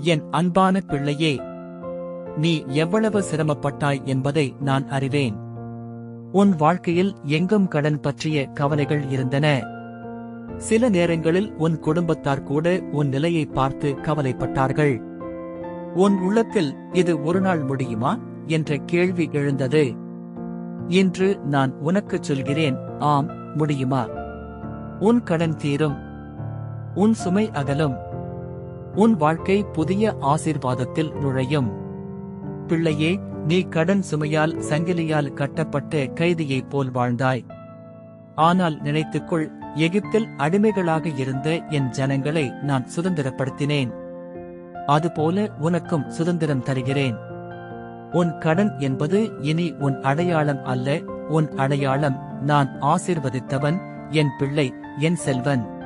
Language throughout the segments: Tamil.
என் அன்பான பிள்ளையே நீ எவ்வளவு சிரமப்பட்டாய் என்பதை நான் அறிவேன். உன் வாழ்க்கையில் எங்கும் கடன் பற்றிய கவலைகள் இருந்தன. சில நேரங்களில் உன் குடும்பத்தார் கூட உன் நிலையை பார்த்து கவலைப்பட்டார்கள். உன் உள்ளத்தில் இது ஒரு நாள் முடியுமா என்ற கேள்வி எழுந்தது. இன்று நான் உனக்குச் சொல்கிறேன் ஆம் முடியுமா? உன் கடன் தீரும். உன் சுமை அகலும். உன் வாழ்க்கை புதிய ஆசீர்வாதத்தில் நுழையும். பிள்ளையே நீ கடன் சுமையால் சங்கிலியால் கட்டப்பட்ட கைதியைப் போல் வாழ்ந்தாய். ஆனால் நினைத்துக்கொள் எகிப்தில் அடிமைகளாக இருந்த என் ஜனங்களை நான் சுதந்திரப்படுத்தினேன். அதுபோல உனக்கும் சுதந்திரம் தருகிறேன். உன் கடன் என்பது இனி உன் அடையாளம் அல்ல உன் அடையாளம் நான் ஆசிர்வதித்தவன் என் பிள்ளை என் செல்வன்.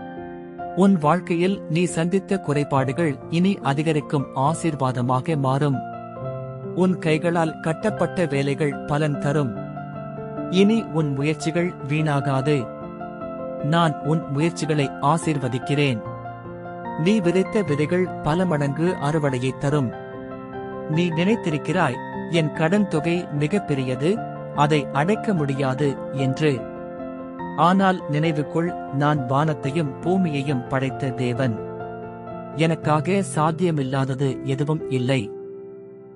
உன் வாழ்க்கையில் நீ சந்தித்த குறைபாடுகள் இனி அதிகரிக்கும் ஆசீர்வாதமாக மாறும். உன் கைகளால் கட்டப்பட்ட வேலைகள் பலன் தரும். இனி உன் முயற்சிகள் வீணாகாது. நான் உன் முயற்சிகளை ஆசீர்வதிக்கிறேன். நீ விதைத்த விதைகள் பல மடங்கு அறுவடையை தரும். நீ நினைத்திருக்கிறாய் என் கடன் தொகை மிகப்பெரியது அதை அடைக்க முடியாது என்று. ஆனால் நினைவுக்குள் நான் வானத்தையும் பூமியையும் படைத்த தேவன். எனக்காக சாத்தியமில்லாதது எதுவும் இல்லை.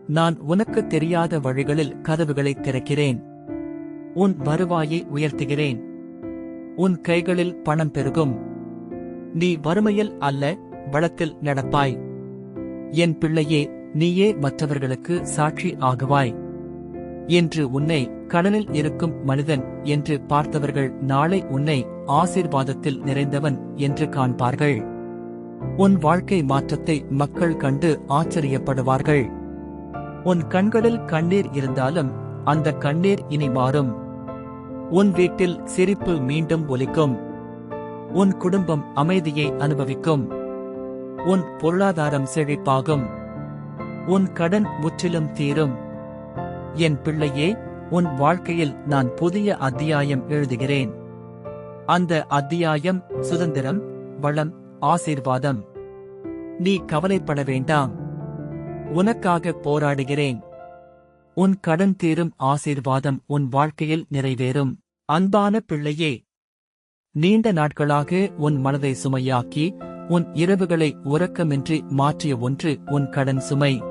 நான் உனக்கு தெரியாத வழிகளில் கதவுகளை திறக்கிறேன். உன் வருவாயை உயர்த்துகிறேன். உன் கைகளில் பணம் பெருகும். நீ வறுமையில் அல்ல வளத்தில் நடப்பாய். என் பிள்ளையே நீயே மற்றவர்களுக்கு சாட்சி ஆகுவாய். என்று உன்னை கடனில் இருக்கும் மனிதன் என்று பார்த்தவர்கள் நாளை உன்னை ஆசீர்வாதத்தில் நிறைந்தவன் என்று காண்பார்கள். உன் வாழ்க்கை மாற்றத்தை மக்கள் கண்டு ஆச்சரியப்படுவார்கள். உன் கண்களில் கண்ணீர் இருந்தாலும் அந்த கண்ணீர் இனி மாறும். உன் வீட்டில் சிரிப்பு மீண்டும் ஒலிக்கும். உன் குடும்பம் அமைதியை அனுபவிக்கும். உன் பொருளாதாரம் செழிப்பாகும். உன் கடன் முற்றிலும் தீரும். என் பிள்ளையே உன் வாழ்க்கையில் நான் புதிய அத்தியாயம் எழுதுகிறேன். அந்த அத்தியாயம் சுதந்திரம் வளம் ஆசீர்வாதம். நீ கவலைப்பட வேண்டாம். உனக்காக போராடுகிறேன். உன் கடன் தீரும் ஆசீர்வாதம் உன் வாழ்க்கையில் நிறைவேறும். அன்பான பிள்ளையே நீண்ட நாட்களாக உன் மனதை சுமையாக்கி உன் இரவுகளை உறக்கமின்றி மாற்றிய ஒன்று உன் கடன் சுமை.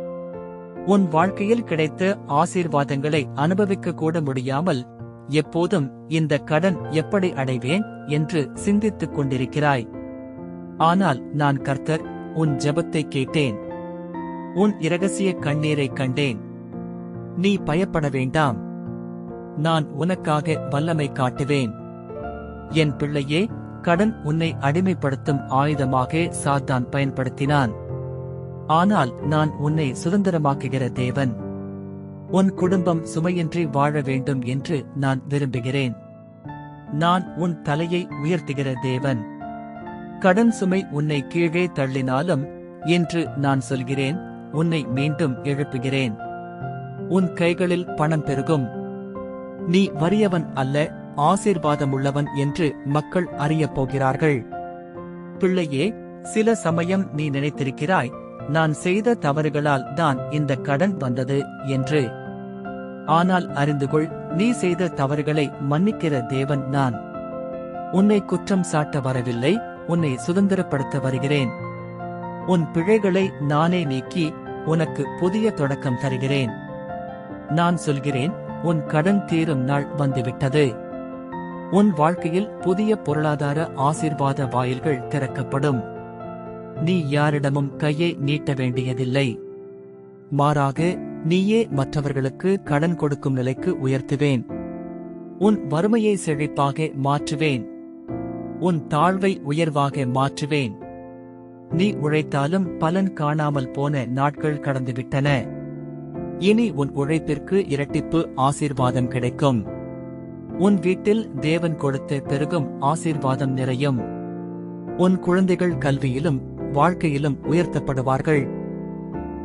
உன் வாழ்க்கையில் கிடைத்த ஆசீர்வாதங்களை அனுபவிக்க கூட முடியாமல் எப்போதும் இந்த கடன் எப்படி அடைவேன் என்று சிந்தித்துக் கொண்டிருக்கிறாய். ஆனால் நான் கர்த்தர் உன் ஜெபத்தை கேட்டேன். உன் இரகசிய கண்ணீரை கண்டேன். நீ பயப்பட வேண்டாம். நான் உனக்காக வல்லமை காட்டுவேன். என் பிள்ளையே கடன் உன்னை அடிமைப்படுத்தும் ஆயுதமாக சாத்தான் பயன்படுத்தினான். ஆனால் நான் உன்னை சுதந்திரமாக்குகிற தேவன். உன் குடும்பம் சுமையின்றி வாழ வேண்டும் என்று நான் விரும்புகிறேன். நான் உன் தலையை உயர்த்துகிற தேவன். கடன் சுமை உன்னை கீழே தள்ளினாலும் என்று நான் சொல்கிறேன் உன்னை மீண்டும் எழுப்புகிறேன். உன் கைகளில் பணம் பெருகும். நீ வறியவன் அல்ல ஆசீர்வாதமுள்ளவன் என்று மக்கள் அறியப் போகிறார்கள். பிள்ளையே சில சமயம் நீ நினைத்திருக்கிறாய் நான் செய்த தவறுகளால் தான் இந்த கடன் வந்தது என்று. ஆனால் அறிந்து கொள் நீ செய்த தவறுகளை மன்னிக்கிற தேவன் நான். உன்னை குற்றம் சாட்ட வரவில்லை உன்னை சுதந்திரப்படுத்த வருகிறேன். உன் பிழைகளை நானே நீக்கி உனக்கு புதிய தொடக்கம் தருகிறேன். நான் சொல்கிறேன் உன் கடன் தீரும் நாள் வந்துவிட்டது. உன் வாழ்க்கையில் புதிய பொருளாதார ஆசீர்வாத வாயில்கள் திறக்கப்படும். நீ யாரிடமும் கையை நீட்ட வேண்டியதில்லை. மாறாக நீயே மற்றவர்களுக்கு கடன் கொடுக்கும் நிலைக்கு உயர்த்துவேன். உன் வறுமையை செழிப்பாக மாற்றுவேன். உன் தாழ்வை உயர்வாக மாற்றுவேன். நீ உழைத்தாலும் பலன் காணாமல் போன நாட்கள் கடந்துவிட்டன. இனி உன் உழைப்பிற்கு இரட்டிப்பு ஆசீர்வாதம் கிடைக்கும். உன் வீட்டில் தேவன் கொடுத்த பெருகும் ஆசீர்வாதம் நிறையும். உன் குழந்தைகள் கல்வியிலும் வாழ்க்கையிலும் உயர்த்தப்படுவார்கள்.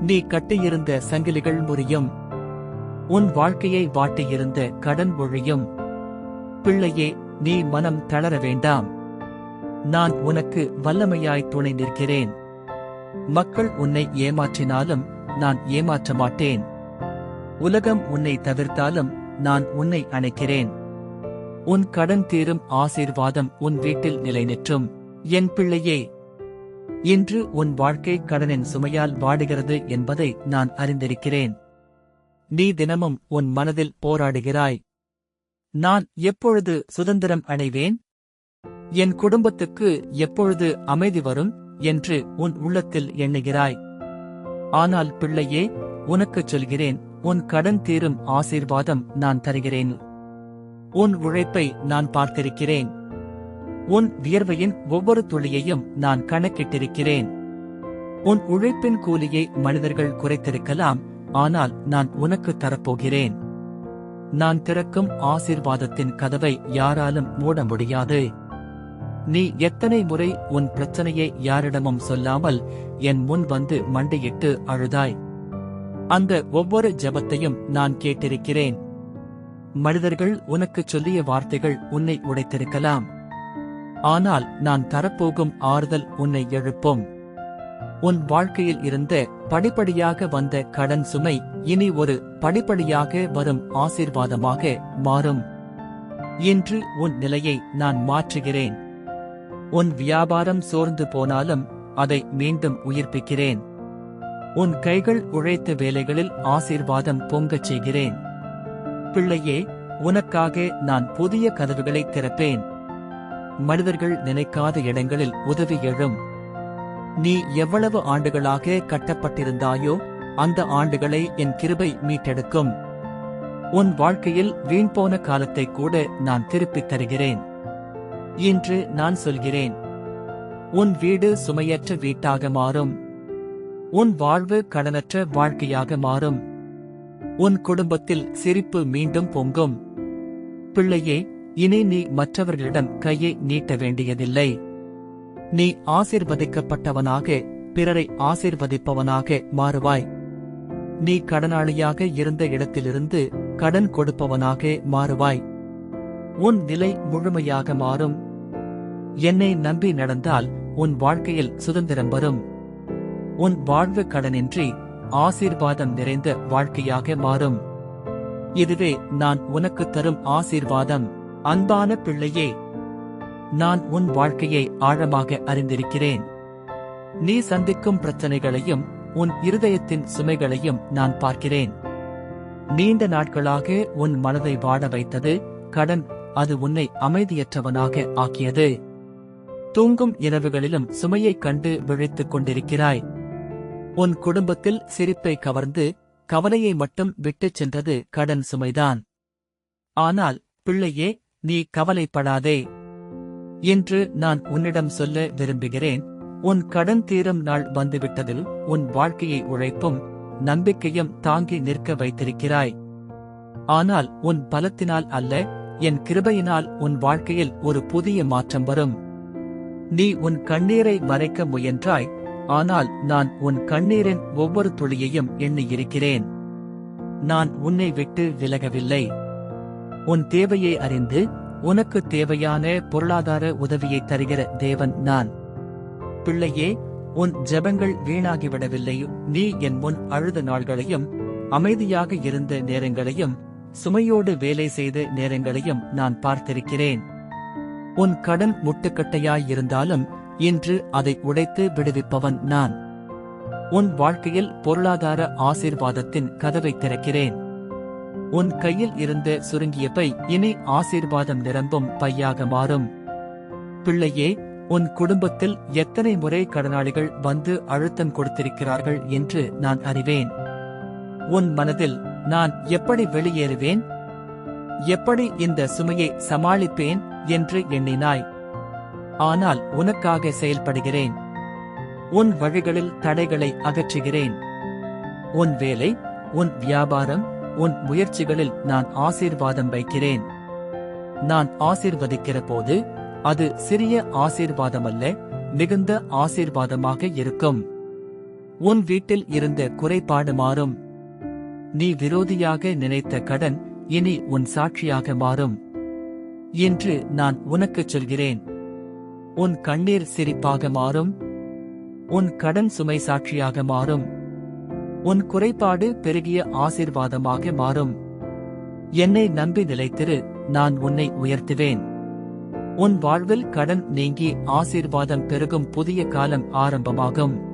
நீ கட்டியிருந்த சங்கிலிகள் முறியும். உன் வாழ்க்கையை வாட்டியிருந்த கடன் ஒழியும். பிள்ளையே நீ மனம் தளர வேண்டாம். நான் உனக்கு வல்லமையாய் துணை நிற்கிறேன். மக்கள் உன்னை ஏமாற்றினாலும் நான் ஏமாற்ற மாட்டேன். உலகம் உன்னை தவிர்த்தாலும் நான் உன்னை அணைக்கிறேன். உன் கடன் தீரும் ஆசீர்வாதம் உன் வீட்டில் நிலைநிற்றும். என் பிள்ளையே இன்று உன் வாழ்க்கை கடனின் சுமையால் வாடுகிறது என்பதை நான் அறிந்திருக்கிறேன். நீ தினமும் உன் மனதில் போராடுகிறாய். நான் எப்பொழுது சுதந்திரம் அடைவேன்? என் குடும்பத்துக்கு எப்பொழுது அமைதி வரும் என்று உன் உள்ளத்தில் எண்ணுகிறாய். ஆனால் பிள்ளையே உனக்குச் சொல்கிறேன் உன் கடன் தீரும் ஆசீர்வாதம் நான் தருகிறேன். உன் உழைப்பை நான் பார்த்திருக்கிறேன். உன் வியர்வையின் ஒவ்வொரு துளியையும் நான் கணக்கிட்டிருக்கிறேன். உன் உழைப்பின் கூலியை மனிதர்கள் குறைத்திருக்கலாம் ஆனால் நான் உனக்கு தரப்போகிறேன். நான் திறக்கும் ஆசீர்வாதத்தின் கதவை யாராலும் மூட முடியாது. நீ எத்தனை முறை உன் பிரச்சனையை யாரிடமும் சொல்லாமல் என் முன் வந்து மண்டையிட்டு அழுதாய். அந்த ஒவ்வொரு ஜெபத்தையும் நான் கேட்டிருக்கிறேன். மனிதர்கள் உனக்குச் சொல்லிய வார்த்தைகள் உன்னை உடைத்திருக்கலாம். ஆனால் நான் தரப்போகும் ஆறுதல் உன்னை எழுப்பும். உன் வாழ்க்கையில் இருந்த படிப்படியாக வந்த கடன் சுமை இனி ஒரு படிப்படியாக வரும் ஆசீர்வாதமாக மாறும். இன்று உன் நிலையை நான் மாற்றுகிறேன். உன் வியாபாரம் சோர்ந்து போனாலும் அதை மீண்டும் உயிர்ப்பிக்கிறேன். உன் கைகள் உழைத்த வேலைகளில் ஆசீர்வாதம் பொங்கச் செய்கிறேன். பிள்ளையே உனக்காக நான் புதிய கதவுகளை திறப்பேன். மனிதர்கள் நினைக்காத இடங்களில் உதவி எழும். நீ எவ்வளவு ஆண்டுகளாக கட்டப்பட்டிருந்தாயோ அந்த ஆண்டுகளை என் கிருபை மீட்டெடுக்கும். உன் வாழ்க்கையில் வீண் போன காலத்தை கூட நான் திருப்பித் தருகிறேன். இன்று நான் சொல்கிறேன். உன் வீடு சுமையற்ற வீட்டாக மாறும். உன் வாழ்வு கடனற்ற வாழ்க்கையாக மாறும். உன் குடும்பத்தில் சிரிப்பு மீண்டும் பொங்கும். பிள்ளையே இனி நீ மற்றவர்களிடம் கையை நீட்ட வேண்டியதில்லை. நீ ஆசிர்வதிக்கப்பட்டவனாக பிறரை ஆசிர்வதிப்பவனாக மாறுவாய். நீ கடனாளியாக இருந்த இடத்திலிருந்து கடன் கொடுப்பவனாக மாறுவாய். உன் நிலை முழுமையாக மாறும். என்னை நம்பி நடந்தால் உன் வாழ்க்கையில் சுதந்திரம் வரும். உன் வாழ்வு கடனின்றி ஆசீர்வாதம் நிறைந்த வாழ்க்கையாக மாறும். இதுவே நான் உனக்கு தரும் ஆசீர்வாதம். அன்பான பிள்ளையே நான் உன் வாழ்க்கையை ஆழமாக அறிந்திருக்கிறேன். நீ சந்திக்கும் பிரச்சனைகளையும் உன் இருதயத்தின் சுமைகளையும் நான் பார்க்கிறேன். நீண்ட நாட்களாக உன் மனதை வாட வைத்தது கடன் அது உன்னை அமைதியற்றவனாக ஆக்கியது. தூங்கும் இரவுகளிலும் சுமையைக் கண்டு விழித்துக் கொண்டிருக்கிறாய். உன் குடும்பத்தில் சிரிப்பை கவர்ந்து கவலையை மட்டும் விட்டுச் சென்றது கடன் சுமைதான். ஆனால் பிள்ளையே நீ கவலைப்படாதே. இன்று நான் உன்னிடம் சொல்ல விரும்புகிறேன். உன் கடன் தீரும் நாள் வந்துவிட்டதில் உன் வாழ்க்கையை உழைப்பும் நம்பிக்கையும் தாங்கி நிற்க வைத்திருக்கிறாய். ஆனால் உன் பலத்தினால் அல்ல என் கிருபையினால் உன் வாழ்க்கையில் ஒரு புதிய மாற்றம் வரும். நீ உன் கண்ணீரை மறைக்க முயன்றாய் ஆனால் நான் உன் கண்ணீரின் ஒவ்வொரு துளியையும் எண்ணியிருக்கிறேன். நான் உன்னை விட்டு விலகவில்லை. உன் தேவையை அறிந்து உனக்கு தேவையான பொருளாதார உதவியை தருகிற தேவன் நான். பிள்ளையே உன் ஜெபங்கள் வீணாகிவிடவில்லை. நீ என் முன் அழுத நாள்களையும் அமைதியாக இருந்த நேரங்களையும் சுமையோடு வேலை செய்த நேரங்களையும் நான் பார்த்திருக்கிறேன். உன் கடன் முட்டுக்கட்டையாயிருந்தாலும் இன்று அதை உடைத்து விடுவிப்பவன் நான். உன் வாழ்க்கையில் பொருளாதார ஆசீர்வாதத்தின் கதவை திறக்கிறேன். உன் கையில் இருந்து சுருங்கிய பை இனி ஆசீர்வாதம் நிரம்பும் பையாக மாறும். பிள்ளையே உன் குடும்பத்தில் எத்தனை முறை கடனாளிகள் வந்து அழுத்தம் கொடுத்திருக்கிறார்கள் என்று நான் அறிவேன். உன் மனதில் நான் எப்படி வெளியேறுவேன்? எப்படி இந்த சுமையை சமாளிப்பேன் என்று எண்ணினாய். ஆனால் உனக்காக செயல்படுகிறேன். உன் வழிகளில் தடைகளை அகற்றுகிறேன். உன் வேலை உன் வியாபாரம் உன் முயற்சிகளில் நான் ஆசீர்வாதம் வைக்கிறேன். நான் ஆசீர்வதிக்கிற போது அது சிறிய ஆசீர்வாதமல்ல மிகுந்த ஆசீர்வாதமாக இருக்கும். உன் வீட்டில் இருந்த குறைபாடு மாறும். நீ விரோதியாக நினைத்த கடன் இனி உன் சாட்சியாக மாறும். என்று நான் உனக்குச் சொல்கிறேன். உன் கண்ணீர் சிரிப்பாக மாறும். உன் கடன் சுமை சாட்சியாக மாறும். உன் குறைபாடு பெருகிய ஆசீர்வாதமாக மாறும். என்னை நம்பி நிலைத்திரு நான் உன்னை உயர்த்துவேன். உன் வாழ்வில் கடன் நீங்கி ஆசீர்வாதம் பெருகும் புதிய காலம் ஆரம்பமாகும்.